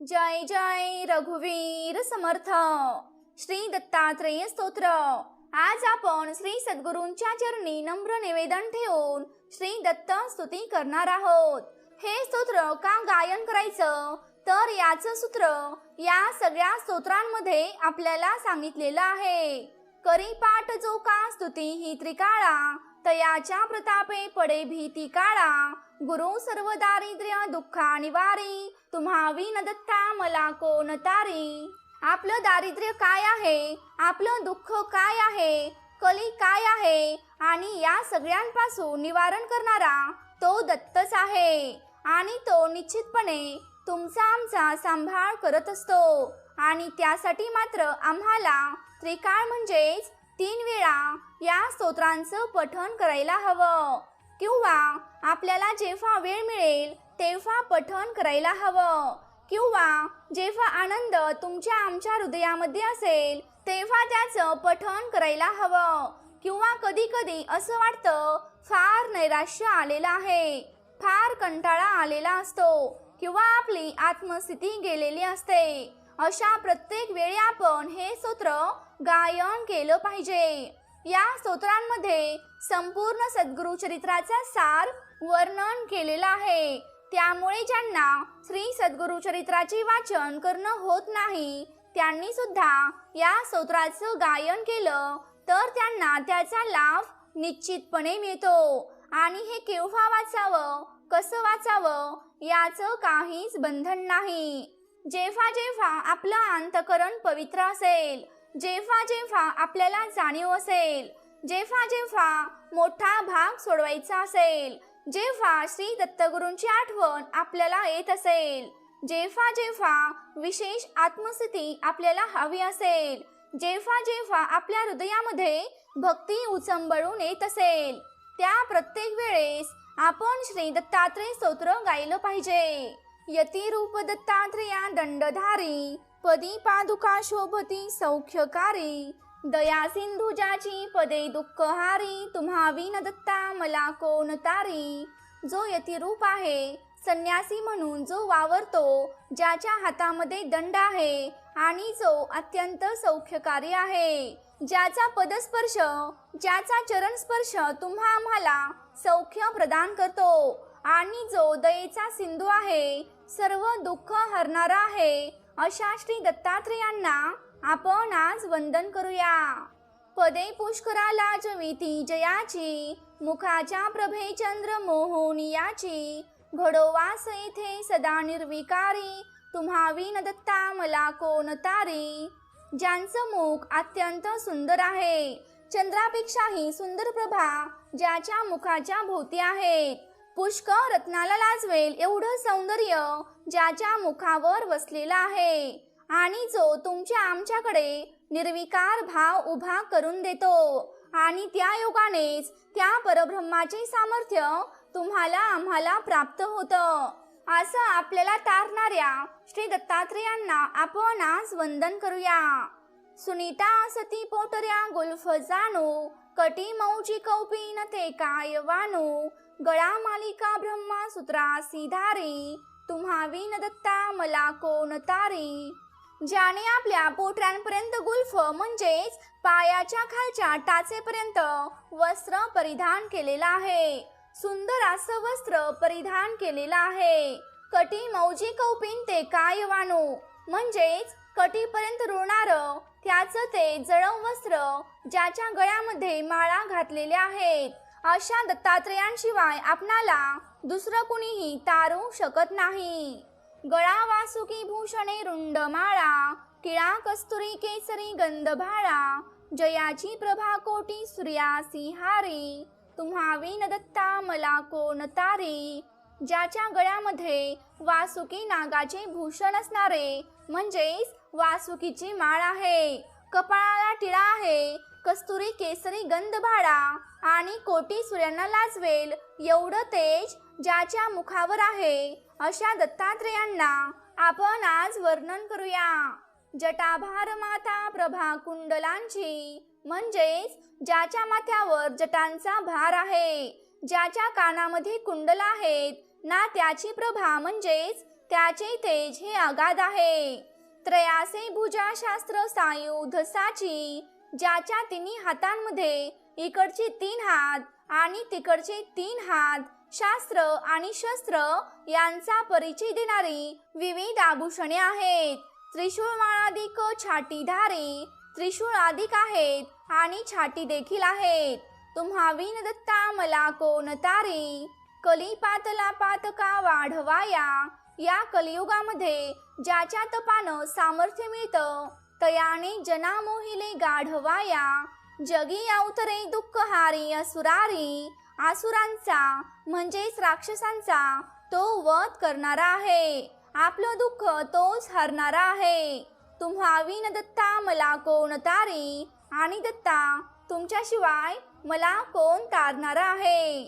जय जय रघुवीर समर्थ। श्री दत्तात्रेय स्तोत्र। आज आपण श्री सद्गुरूंच्या चरणी नम्र निवेदन ठेवून श्री दत्त स्तुती करणार आहोत. हे स्तोत्र का गायन करायचं? तर याचं सूत्र या सगळ्या स्तोत्रांमध्ये आपल्याला सांगितलेलं आहे. करी पाठ जो का स्तुती ही त्रिकाळा तयाच्या प्रतापे पडे भीती काळा. गुरु सर्व दारिद्र्य दुःखा निवारी तुम्हा विन दत्ता मला कोण तारी? आपलं दारिद्र्य काय आहे? आपलं दुःख काय आहे? कली काय आहे? आणि या सगळ्यांपासून निवारण करणारा तो दत्तच आहे. आणि तो निश्चितपणे तुमचा आमचा सांभाळ करत असतो. आणि त्यासाठी मात्र आम्हाला त्रिकाळ म्हणजेच तीन वेळा या स्तोत्रांचं पठण करायला हवं. किंवा आपल्याला जेव्हा वेळ मिळेल तेव्हा पठण करायला हवं. किंवा जेव्हा आनंद तुमच्या आमच्या हृदयामध्ये असेल तेव्हा त्याचं पठण करायला हवं. किंवा कधी कधी असं वाटतं फार नैराश्य आलेलं आहे फार कंटाळा आलेला असतो किंवा आपली आत्मस्थिती गेलेली असते. अशा प्रत्येक वेळी आपण हे स्तोत्र गायन केलं पाहिजे. या स्तोत्रांमध्ये संपूर्ण सद्गुरु चरित्राचा सार वर्णन केलेला आहे. त्यामुळे ज्यांना श्री सद्गुरु चरित्राचे वाचन करणं होत नाही त्यांनी सुद्धा या स्तोत्राचं गायन केलं तर त्यांना त्याचा लाभ निश्चितपणे मिळतो. आणि हे केव्हा वाचावं कसं वाचावं याचं काहीच बंधन नाही. जेव्हा जेव्हा आपलं अंतकरण पवित्र असेल जेव्हा जेव्हा आपल्याला जाणीव असेल जेव्हा जेव्हा मोठा भाग सोडवायचा असेल जेव्हा श्री दत्तगुरूंची आठवण आपल्याला येत असेल जेव्हा जेव्हा विशेष आत्मस्थिती आपल्याला हवी असेल जेव्हा जेव्हा आपल्या हृदयामध्ये भक्ती उचंबळून येत असेल त्या प्रत्येक वेळेस आपण श्री दत्तात्रय स्तोत्र गायलं पाहिजे. यती रूप दंडधारी पदी पादुका शोभती सौख्यकारी दया सिंधुजाची पदे दुःखहारी तुम्हा विन दत्ता मला कोण तारी? जो यतिरूप आहे संन्यासी म्हणून जो वावरतो ज्याच्या हातामध्ये दंड आहे आणि जो अत्यंत सौख्यकारी आहे ज्याचा पदस्पर्श ज्याचा चरणस्पर्श तुम्हा आम्हाला सौख्य प्रदान करतो आणि जो दयेचा सिंधू आहे सर्व दुःख हरणारा आहे. अशा श्री दत्तात्रेयांना आपण आज वंदन करूया. पदे पुष्कराला जविती जयाची मुखाच्या प्रभे चंद्र मोहोनियाची. घडोवास येथे सदा निर्विकारी तुम्हा विन दत्ता मला कोण तारी. ज्यांचं मुख अत्यंत सुंदर आहे चंद्रापेक्षाही सुंदर प्रभा ज्याच्या मुखाच्या भोवती आहेत. पुष्कळ रत्नाला लाजवेल एवढं सौंदर्य ज्याच्या मुखावर वसलेलं आहे. आणि जो तुमच्या आमच्याकडे निर्विकार भाव उभा करून देतो. आणि त्या योगानेच त्या परब्रह्माचे सामर्थ्य तुम्हाला आम्हाला प्राप्त होतं. असं आपल्याला तारणाऱ्या श्री दत्तात्रेयांना आपण आज वंदन करूया. सुनीता सती पोटऱ्या गुल्फ जाणू कटी मौजी कौपीन ते काय वाणू गळा मालिका ब्रह्मा सुत्रासी धारी तुम्हा विन दत्ता मला कोण तारी? ज्याने आपल्या पोटऱ्यांपर्यंत गुल्फ म्हणजेच पायाच्या खालच्या टाचेपर्यंत वस्त्र परिधान केलेलं आहे. सुंदर असं वस्त्र परिधान केलेलं आहे. कटी मौजी कौपिन ते काय वाणू म्हणजेच कटीपर्यंत रुळणार त्याचं ते जळव वस्त्र ज्याच्या गळ्यामध्ये माळा घातलेल्या आहेत. अशा दत्तात्रेयांशिवाय आपणाला दुसरं कुणीही तारू शकत नाही. गळा वासुकी भूषणे रुंड माळा किळा कस्तुरी केसरी गंधभाळा जयाची प्रभा कोटी सूर्यासी हारी तुम्हा विन दत्ता मला कोण तारी? ज्याच्या गळ्यामध्ये वासुकी नागाचे भूषण असणारे म्हणजेच वासुकीची माळ आहे. कपाळाला टिळा आहे कस्तुरी केसरी गंधभाळा आणि कोटी सूर्यांना लाजवेल. एवढं तेज ज्याच्या मुखावर आहे अशा दत्तात्रेयांना आपण आज वर्णन करूया. जटाभार माता प्रभा कुंडलांची म्हणजेच ज्याच्या माथ्यावर जटांचा भार आहे ज्याच्या कानामध्ये कुंडल आहेत ना त्याची प्रभा म्हणजेच त्याचे तेज हे अगाध आहे. त्रयासे भुजाशास्त्र सायुध साची ज्याच्या तिन्ही हातांमध्ये इकडचे तीन हात आणि तिकडचे तीन हात शास्त्र आणि शस्त्र यांचा परिचय देणारी विविध आभूषणे आहेत. त्रिशूळमाळाधिक छाटीधारी त्रिशूळ अधिक आहेत आणि छाटी देखील आहेत. तुम्हा विन दत्ता मला कोण तारी? कली पातला पातका वाढवाया? या कलियुगामध्ये ज्याच्या तपानं सामर्थ्य मिळतं तयाने जना मोहिले गाढवाया जगी अवतरे दुःख हारी असुरारी आसुरांचा म्हणजेच राक्षसांचा तो वध करणारा आहे. आपलं दुःख तोच हरणारा आहे. तुम्हा विन दत्ता मला कोण तारी? आणि दत्ता तुमच्याशिवाय मला कोण तारणार आहे?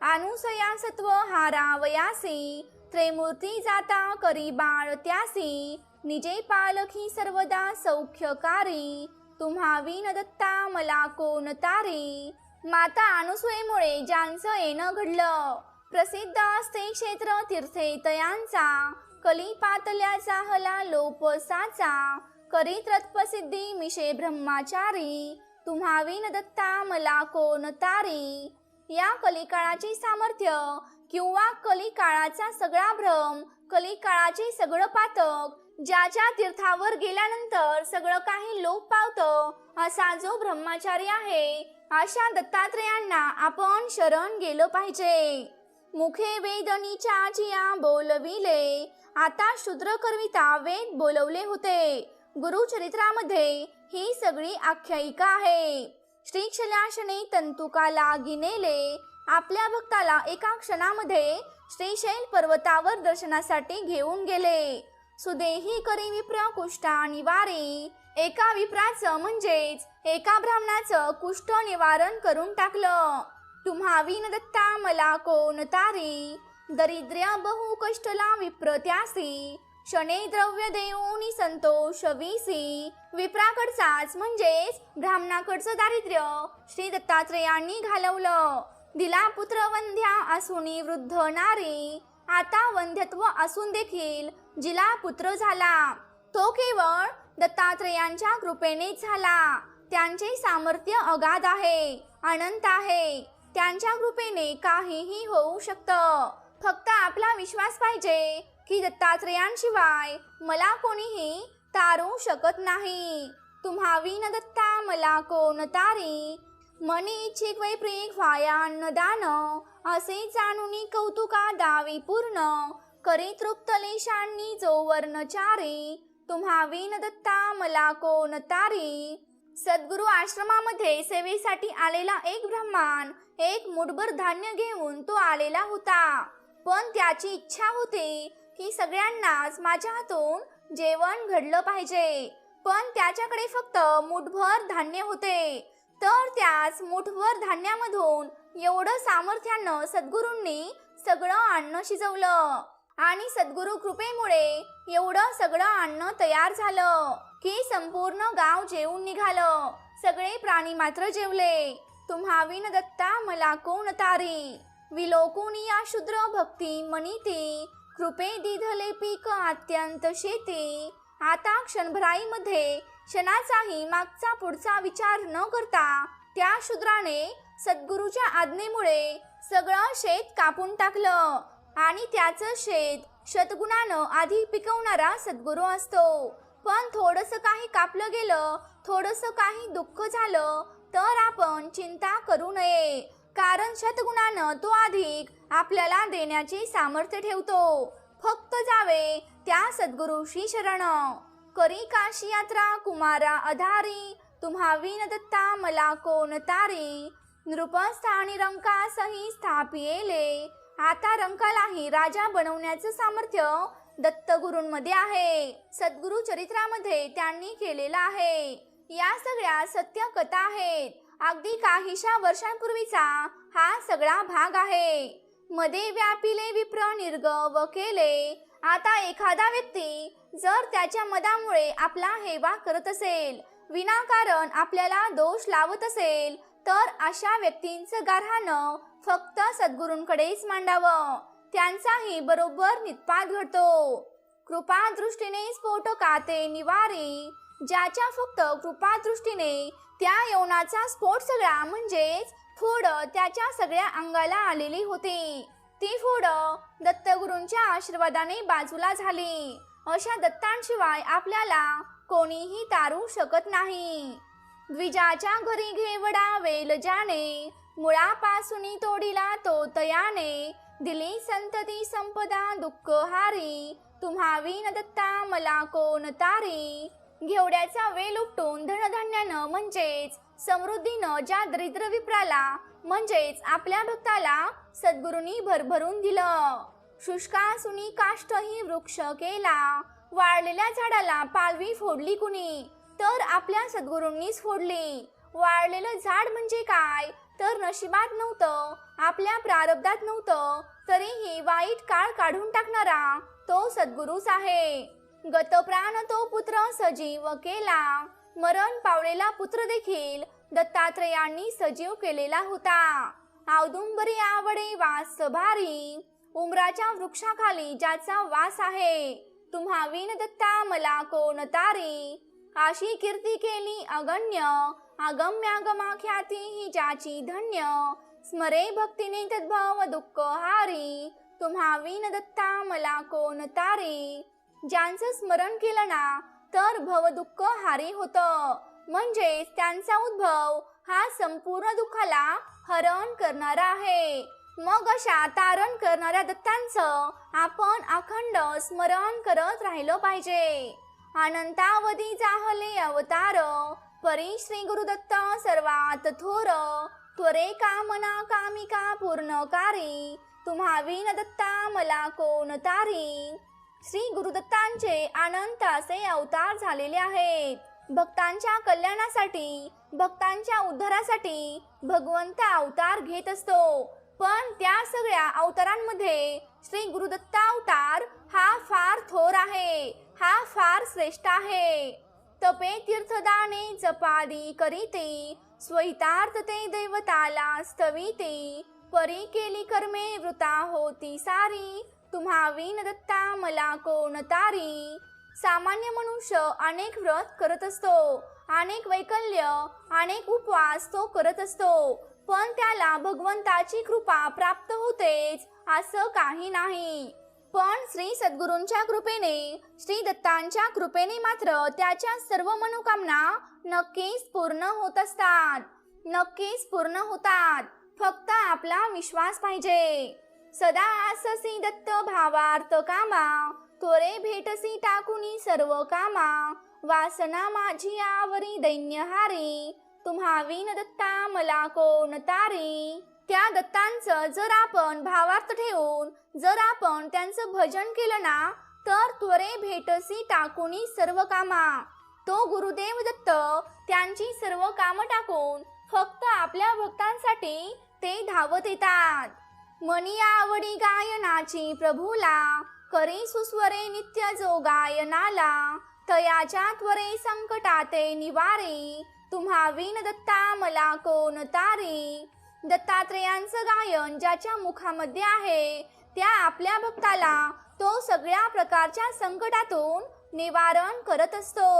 अनुसया सत्व हारावयासी त्रेमूर्ती जाता करी बाळ त्यासी. निजे पालखी सर्वदा सौख्यकारी. तुम्हा विन दत्ता मला कोण तारी. माता अनुसुयेमुळे ज्यांचं येणं घडलं. प्रसिद्ध असते क्षेत्र तीर्थे तयांचा कली पातल्याचा हला लोपसाचा. करीत रत्पसिद्धी मिशे ब्रह्माचारी. तुम्हा विन दत्ता मला कोण तारी. या कलिकाळाची सामर्थ्य किंवा कलिकाळाचा सगळा भ्रम कलिकाळाचे सगळं पातक ज्याच्या तीर्थावर गेल्यानंतर सगळं काही लोप पावतं असा जो ब्रह्मचारी आहे अशा दत्तात्रेयांना आपण शरण गेलं पाहिजे. मुखे वेदनीच्या जिया बोलविले आता शूद्र करविता वेद बोलवले होते. गुरुचरित्रामध्ये ही सगळी आख्यायिका आहे. श्रीक्षलाशने तंतुका लागिनेले आपल्या भक्ताला एका क्षणामध्ये श्रीशैल पर्वतावर दर्शनासाठी घेऊन गेले. सुदेही करी विप्र कुष्ठा निवारी एका विप्राचं म्हणजेच एका ब्राह्मणाचं कुष्ठ निवारण करून टाकलं. तुम्हा विन दत्ता मला कोण तारी? दरिद्र्य बहु कष्टला विप्र त्यासी. शने द्रव्य देऊनी संतोष विसी. विप्राकडचाच म्हणजेच ब्राह्मणाकडचं दारिद्र्य श्री दत्तात्रेयांनी घालवलं. दिला पुत्र वंध्या असूनी वृद्ध नारी आता वंध्यत्व असून देखील जिला पुत्र झाला. तो केवळ दत्तात्रेयांच्या कृपेनेच झाला. त्यांचे सामर्थ्य अगाध आहे अनंत आहे. त्यांच्या कृपेने काहीही होऊ शकतं. फक्त आपला विश्वास पाहिजे की दत्तात्रेयांशिवाय मला कोणीही तारू शकत नाही. तुम्हा विन दत्ता मला कोण तारी? मनी इच्छिक वाया अन्नदान असे जाणून कौतुका दावी पूर्ण. करी तृप्तले शांनी जो वर्णचारी तुम्हा विन दत्ता मला कोण तारी? सद्गुरु आश्रमामध्ये सेवेसाठी आलेला एक ब्राह्मण एक मुठभर धान्य घेऊन तो आलेला होता. पण त्याची इच्छा होती की सगळ्यांनाच माझ्या हातून जेवण घडलं पाहिजे. पण त्याच्याकडे फक्त मुठभर धान्य होते. तर त्याच मुठभर धान्यामधून एवढं सामर्थ्यानं सद्गुरूंनी सगळं अन्न शिजवलं. आणि सद्गुरु कृपेमुळे एवढं सगळं अन्न तयार झालं की संपूर्ण गाव जेवून निघालं. सगळे प्राणी मात्र जेवले. तुम्हा विन दत्ता मला कोण तारी? विलोकुनी या शूद्र भक्ती मनीती कृपे दिधले पीक अत्यंत शेती. आता क्षणभराईमध्ये क्षणाचाही मागचा पुढचा विचार न करता त्या शूद्राने सद्गुरूच्या आज्ञेमुळे सगळं शेत कापून टाकलं आणि त्याचं शेत शतगुणानं आधी पिकवणारा सद्गुरू असतो. पण थोडंसं काही कापलं गेलं थोडंसं काही दुःख झालं तर आपण चिंता करू नये. कारण शतगुणानं तो अधिक आपल्याला देण्याचे सामर्थ्य ठेवतो. फक्त जावे त्या सद्गुरूशी शरण. करी काशी यात्रा कुमारा अधारी तुम्हा विन दत्ता मला कोण तारी? नृपस्थानी रंकासही स्थापियेले आता रंकालाही राजा बनवण्याचं सामर्थ्य दत्तगुरूंमध्ये आहे. सद्गुरु चरित्रामध्ये त्यांनी केलेलं आहे. या सगळ्या सत्य कथा आहेत. अगदी काहीशा वर्षांपूर्वीचा हा सगळा भाग आहे. मध्ये व्यापिले विप्र निर्गव केले आता एखादा व्यक्ती जर त्याच्या मदामुळे आपला हेवा करत असेल विनाकारण आपल्याला दोष लावत असेल तर अशा व्यक्तींचं गारहाणं फक्त सद्गुरूंकडेच मांडावं. त्यांचाही बरोबर नितपात घडतो. कृपा दृष्टीने स्फोटकाते निवारी ज्याच्या फक्त कृपा दृष्टीने त्या यवनाचा स्फोट सगळा म्हणजेच फोड त्याच्या सगळ्या अंगाला आलेली होती. ती फोड दत्तगुरूंच्या आशीर्वादाने बाजूला झाली. अशा दत्तांशिवाय आपल्याला कोणीही तारू शकत नाही. द्विजाच्या घरी घेवडा वेल जाणे मुळापासून तोडीला तो तयाने दिली संतती संपदा दुःख हारी. तुम्हावी न दत्ता मला कोण तारी? घेवड्याचा वेल उपटून धनधान्यानं म्हणजेच समृद्धीनं ज्या दरिद्र विप्राला म्हणजेच आपल्या भक्ताला सद्गुरूंनी भरभरून दिलं. शुष्कासुनी काष्टही वृक्ष केला. वाळलेल्या झाडाला पालवी फोडली कुणी? तर आपल्या सद्गुरूंनीच फोडली. वाळलेलं झाड म्हणजे काय? तर नशिबात नव्हतं आपल्या प्रारब्धात नव्हतं तरीही वाईट काळ काढून टाकणारा तो सद्गुरूच आहे. गतप्राण तो पुत्र सजीव केला. मरण पावलेला पुत्र देखील दत्तात्रयांनी सजीव केलेला होता. औदुंबरी आवडे वास भारी उमराच्या वृक्षाखाली ज्याचा वास आहे. तुम्हा विन दत्ता मला कोण तारी? अशी कीर्ती केली अगण्य अगम्यागमा ख्याती ही ज्याची धन्य. स्मरे भक्तीने तद्भव दुःख हारी तुम्हा विन दत्ता मला कोण तारी? ज्यांचं स्मरण केलं ना तर भव दुःख हारी होतं. म्हणजेच त्यांचा उद्भव हा संपूर्ण दुःखाला हरण करणारा आहे. मग अशा तारण करणाऱ्या दत्तांचं आपण अखंड स्मरण करत राहिलं पाहिजे. अनंतावधी जाहले अवतार परी श्री गुरुदत्त सर्वात थोर त्वरे कामना कामिका पूर्णकारी तुम्हा विन दत्ता मला कोण तारी? श्री गुरुदत्तांचे अनंत असे अवतार झालेले आहेत. भक्तांच्या कल्याणासाठी भक्तांच्या उद्धारासाठी भगवंत अवतार घेत असतो. पण त्या सगळ्या अवतारांमध्ये श्री गुरुदत्ता अवतार हा फार थोर आहे हा फार श्रेष्ठ आहे. तपे तीर्थदाने जपादी करीते स्वहितार्थ ते दैवताला स्तविते परी केली कर्मे वृता होती सारी. तुम्हा विन दत्ता मला कोण तारी? सामान्य मनुष्य अनेक व्रत करत असतो. अनेक वैकल्य अनेक उपवास तो करत असतो. पण त्याला भगवंताची कृपा प्राप्त होतेच असं काही नाही. पण श्री सद्गुरूंच्या कृपेने श्री दत्तांच्या कृपेने मात्र त्याच्या सर्व मनोकामना नक्कीच पूर्ण होत असतात. नक्कीच पूर्ण होतात. फक्त आपला विश्वास पाहिजे. सदा आससी दत्त भावार्थ कामा त्वरे भेटसी टाकुनी सर्व कामा. वासना माझी आवरी दैन्यहारी. तुम्हा विन दत्ता मला कोण तारी? त्या दत्तांचं जर आपण भावार्थ ठेवून जर आपण त्यांचं भजन केलं ना तर त्वरे भेटसी टाकुनी सर्व कामा. तो गुरुदेव दत्त त्यांची सर्व कामं टाकून फक्त आपल्या भक्तांसाठी ते धावत येतात. मनी आवडी गायनाची प्रभूला करी सुस्वरे नित्य जो गायनाला तयाच्या त्वरे संकटाते निवारे. तुम्हा विन दत्ता मला कोण तारी? दत्तात्रेयांचं गायन ज्याच्या मुखामध्ये आहे त्या आपल्या भक्ताला तो सगळ्या प्रकारच्या संकटातून निवारण करत असतो.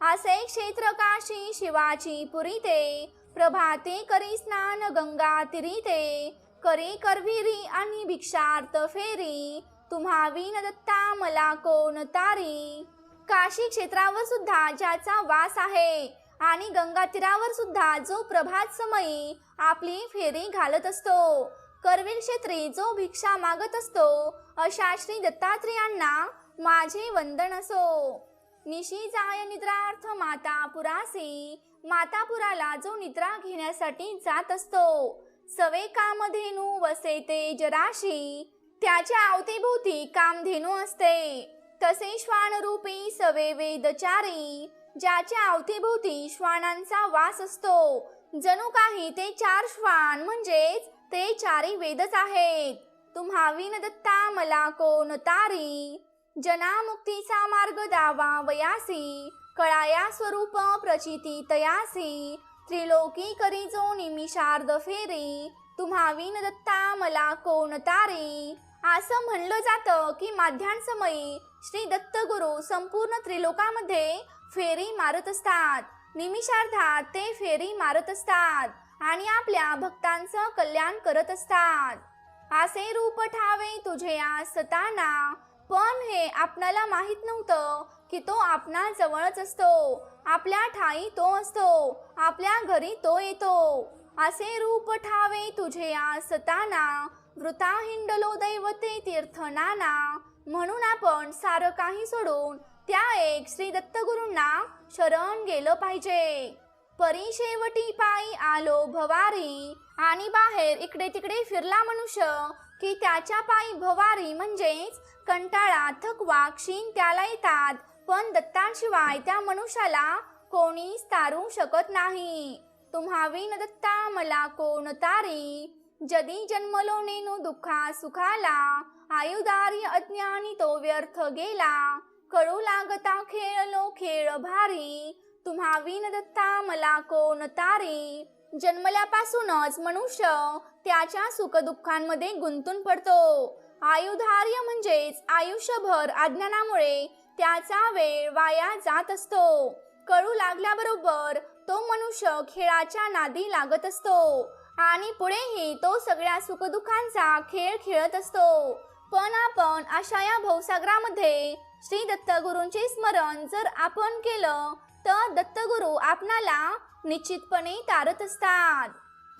असे क्षेत्र काशी शिवाची पुरी ते प्रभाते करी स्नान गंगा तिरीते. करी करविरी आणि भिक्षार्थ फेरी तुम्हा विन दत्ता मला कोण तारी? काशी क्षेत्रावर सुद्धा ज्याचा वास आहे आणि गंगा तीरावर सुद्धा जो प्रभात समयी आपली फेरी घालत असतो. करवीर क्षेत्री जो भिक्षा मागत असतो अशा श्री दत्तात्रेयांना माझे वंदन असो. निशी जाय निद्रार्थ माता पुरासी मातापुराला जो निद्रा घेण्यासाठी जात असतो. सवे कामधेनू वसे ते जराशी त्याच्या अवतीभोवती कामधेनू असते. तसे श्वानरूपी सवे वेदचारी ज्याच्या अवतीभोवती श्वानांचा वास असतो. जणू काही ते चार श्वान म्हणजेच ते चारी वेदच आहेत. तुम्हा विनदत्ता मला कोण तारी? जनामुक्तीचा मार्ग दावा वयासी कळाया स्वरूप प्रचिती तयासी. त्रिलोकी करी जो निमिषार्ध फेरी तुम्हा विनदत्ता मला कोण तारी? असं म्हणलं जातं की माध्यानसमयी श्री दत्तगुरु संपूर्ण त्रिलोकामध्ये फेरी मारत असतात. निमिषार्धात ते फेरी मारत असतात आणि आपल्या भक्तांचं कल्याण करत असतात. असे रूप ठावे तुझे या सताना पण हे आपणाला माहीत नव्हतं की तो आपणा जवळच असतो. आपल्या ठाई तो असतो आपल्या घरी तो येतो. असे रूप ठावे तुझे या सताना वृता हिंडलो दैवते तीर्थनाना म्हणून आपण सारं काही सोडून त्या एक श्री दत्तगुरूंना शरण गेलं पाहिजे. परी शेवटी पायी आलो भवारी आणि बाहेर इकडे तिकडे फिरला मनुष्य की त्याच्या पायी भवारी म्हणजेच कंटाळा थकवा क्षीण त्याला येतात. पण दत्ताशिवाय त्या मनुष्याला कोणीच तारू शकत नाही. तुम्हा विन दत्ता मला कोण तारी? जदी जन्मलो नेनो दुःखा सुखाला आयुधारी अज्ञानी तो व्यर्थ गेला. कळू लागता खेळलो खेळ भारी तुम्हा विन दत्ता मला कोण तारी? जन्मल्यापासूनच मनुष्य त्याच्या सुखदुःखांमध्ये गुंतून पडतो. आयुधार्य म्हणजेच आयुष्यभर अज्ञानामुळे त्याचा वेळ वाया जात असतो. कळू लागल्याबरोबर तो मनुष्य खेळाच्या नादी लागत असतो. आणि पुढेही तो सगळ्या सुखदुःखांचा खेळ खेळत असतो. पण आपण अशा या भवसागरामध्ये श्री दत्तगुरूंचे स्मरण जर आपण केलं तर दत्तगुरू आपणाला निश्चितपणे तारत असतात.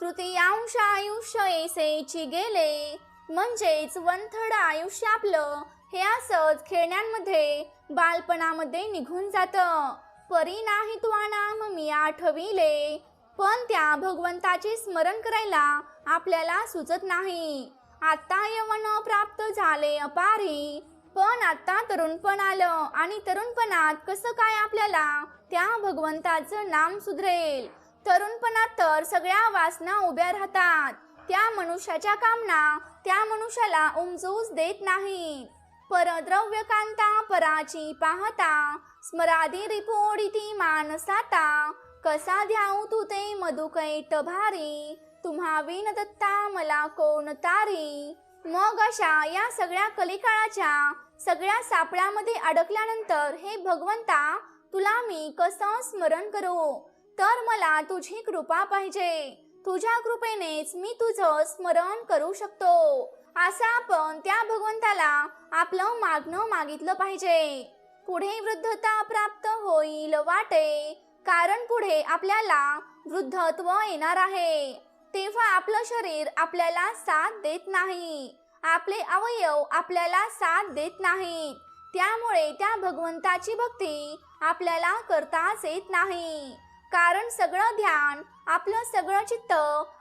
तृतीयांश आयुष्य एसेची गेले म्हणजेच वनथड आयुष्य आपलं हे असंच खेळण्यांमध्ये बालपणामध्ये निघून जातं. परी नाही तू नाम मी आठविले पण त्या भगवंताचे स्मरण करायला आपल्याला सुचत नाही. आता यवन प्राप्त झाले अपारी. पण आता तरुणपण आलं आणि तरुणपणात कसं काय आपल्याला त्या भगवंताचं नाम सुधरेल? तरुणपणात तर सगळ्या वासना उभ्या राहतात. त्या मनुष्याच्या कामना त्या मनुष्याला उमजूच देत नाहीत. परद्रव्य कांता पराची पाहता स्मरादी रिपोडिती मानसाता कसा ध्याऊ तू ते मधुकैट भारी? तुम्हा विन दत्ता मला कोण तारी? मग अशा या सगळ्या कलिकाळाच्या सगळ्या सापळ्यामध्ये अडकल्यानंतर हे भगवंता तुला मी कसं स्मरण करू? तर मला तुझी कृपा पाहिजे. तुझ्या कृपेनेच मी तुझं स्मरण करू शकतो. असं आपण त्या भगवंताला आपलं मागणं मागितलं पाहिजे. पुढे वृद्धता प्राप्त होईल वाटे. कारण पुढे आपल्याला वृद्धत्व येणार आहे. तेव्हा आपलं शरीर आपल्याला साथ देत नाही. आपले अवयव आपल्याला साथ देत नाहीत. त्यामुळे त्या भगवंताची भक्ती आपल्याला करताच येत नाही. कारण सगळं ध्यान आपलं सगळं चित्त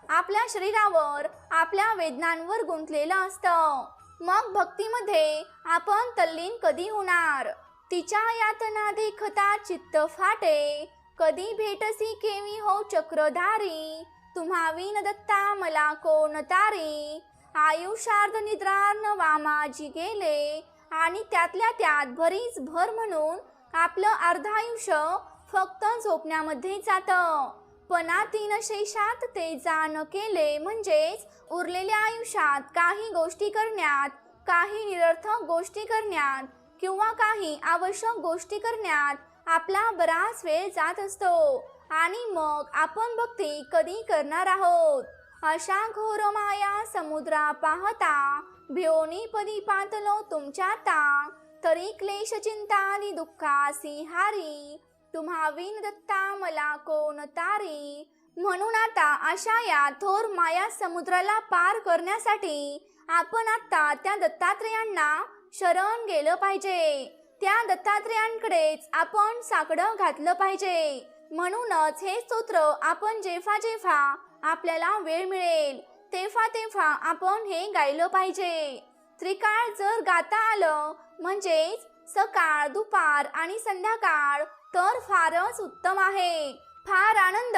आपल्या शरीरावर आपल्या वेदनांवर गुंतलेलं असतं. मग भक्तीमध्ये आपण तल्लीन कधी होणार? तिच्या यातना देखता चित्त फाटे कधी भेटसी केवी हो चक्रधारी? तुम्हा विन दत्ता मला कोण तारी? आयुष्यार्ध निद्रार्न वामाजी गेले. आणि त्यातल्या त्यात भरीच भर म्हणून आपलं अर्धायुष्य फक्त झोपण्यामध्ये जातं. पणा तीन शेषात ते जाण केले म्हणजेच उरलेल्या आयुष्यात काही गोष्टी करण्यात काही निरर्थक गोष्टी करण्यात किंवा काही आवश्यक गोष्टी करण्यात आपला बराच वेळ जात असतो. आणि मग आपण भक्ती कधी करणार आहोत? अशा घोर माया समुद्रा पाहता भिओनी पदी पातलो तुमच्या ता तरी क्लेश चिंतानी दुःखासी हारी तुम्हा विन दत्ता मला कोण तारी? म्हणून आता अशा या थोर माया समुद्राला पार करण्यासाठी आपण आता त्या दत्तात्रेयांना शरण गेलं पाहिजे. त्या दत्तात्रेयांकडेच आपण साकडं घातलं पाहिजे. म्हणूनच हे स्तोत्र आपण जेव्हा जेव्हा आपल्याला वेळ मिळेल तेव्हा तेव्हा आपण हे गायलं पाहिजे. त्रिकाळ जर गाता आलं म्हणजेच सकाळ दुपार आणि संध्याकाळ तर फारच उत्तम आहे. फार आनंद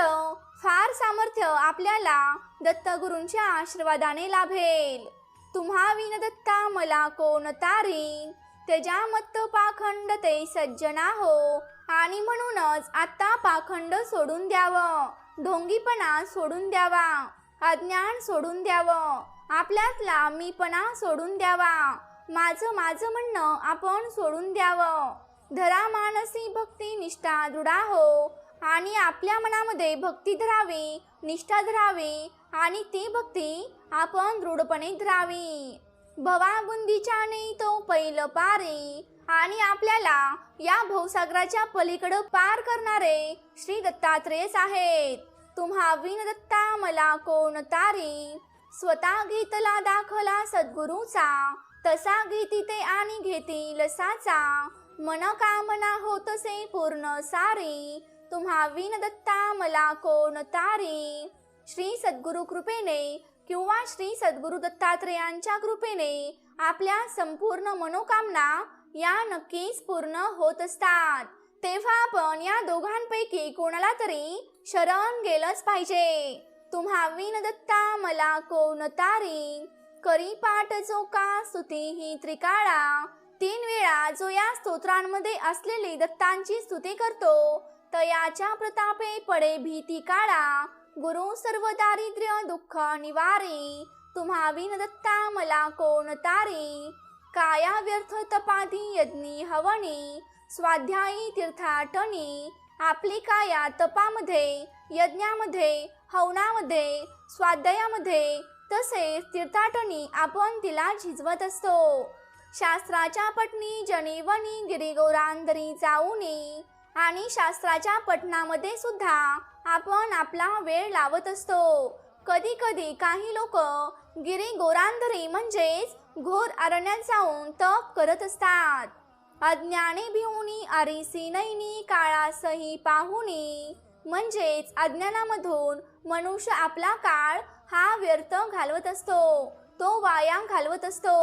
फार सामर्थ्य आपल्याला दत्तगुरूंच्या आशीर्वादाने लाभेल. तुम्हा विन दत्ता मला कोण तारी त्याच्या मत्त पाखंड ते सज्जना हो आणि म्हणूनच आत्ता पाखंड सोडून द्यावं. ढोंगीपणा सोडून द्यावा. अज्ञान सोडून द्यावं. आपल्यातला मीपणा सोडून द्यावा. माझं माझं म्हणणं आपण सोडून द्यावं. धरा मानसी भक्ती निष्ठा दृढा हो. आणि आपल्या मनामध्ये भक्ती धरावी निष्ठा धरावी आणि ती भक्ती आपण दृढपणे धरावी. भवाबुंदीच्या नाही तो पैल पारे. आणि आपल्याला या भवसागराच्या पलीकडं पार करणारे श्री दत्तात्रेयच आहेत तुम्हा विन दत्ता मला कोण तारी? स्वतः घेतला दाखला सद्गुरूचा. तसा गीती ते आणि घेतील साचा. मन कामना होतसे पूर्ण सारी. तुम्हा विन दत्ता मला कोण तारी? श्री सद्गुरु कृपेने किंवा श्री सद्गुरु दत्तात्रेयांच्या कृपेने आपल्या संपूर्ण मनोकामना या नक्कीच पूर्ण होत असतात. तेव्हा आपण या दोघांपैकी कोणाला तरी शरण गेलंच पाहिजे. तुम्हा विन दत्ता मला कोण तारी? करी पाठ जो का स्तुती ही त्रिकाळा? तीन वेळा जो या स्तोत्रांमध्ये असलेली दत्तांची स्तुती करतो तयाच्या प्रतापे पडे भीती काळा. गुरु सर्व दारिद्र्य दुःख निवारी. तुम्हा विन दत्ता मला कोण तारी? काया व्यर्थ तपाधी यज्ञी हवणी स्वाध्यायी तीर्थाटनी आपली काया तपामध्ये. यज्ञामध्ये हवनामध्ये स्वाध्यायामध्ये. तसेच तीर्थाटनी आपण तिला झिजवत असतो. शास्त्राच्या पटनी जनेवनी गिरिगोरांदरी जाऊनी. आणि शास्त्राच्या पटनामध्ये सुद्धा आपण आपला वेळ लावत असतो. कधी कधी काही लोक गिरी गोरांधरी म्हणजेच घोर अरण्यात जाऊन तप करत असतात. अज्ञाने भिवूनी अरिसी नैनी काळासही पाहुणी म्हणजेच अज्ञानामधून मनुष्य आपला काळ हा व्यर्थ घालवत असतो. तो वाया घालवत असतो.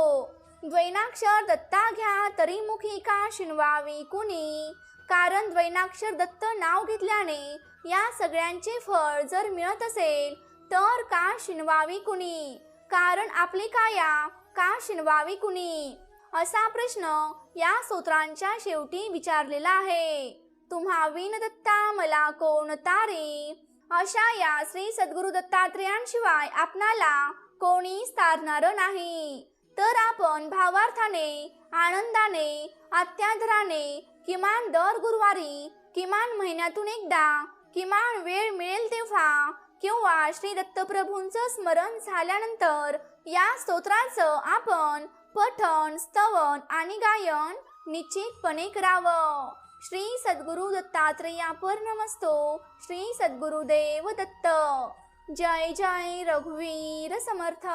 द्वैनाक्षर दत्ता घ्या तरी मुखी का शिणवावी कुणी? कारण द्वैनाक्षर दत्त नाव घेतल्याने या सगळ्यांचे फळ जर मिळत असेल तर का शिनवावी कुणी? कारण आपली काया का शिनवावी कुणी? असा प्रश्न या सूत्रांच्या शेवटी विचारलेला आहे. तुम्हा विन दत्ता मला कोण तारे? अशा या श्री सद्गुरु दत्तात्रेयांशिवाय आपणाला कोणीच तारणार नाही. तर आपण भावार्थाने आनंदाने अत्याधराने किमान दर गुरुवारी किमान महिन्यातून एकदा किमान वेळ मिळेल तेव्हा किंवा श्री दत्तप्रभूंचं स्मरण झाल्यानंतर या स्तोत्राचं आपण पठण स्तवन आणि गायन निश्चितपणे करावं. श्री सद्गुरु दत्तात्रेयापर नमस्तो श्री सद्गुरुदेव दत्त. जय जय रघुवीर समर्थ.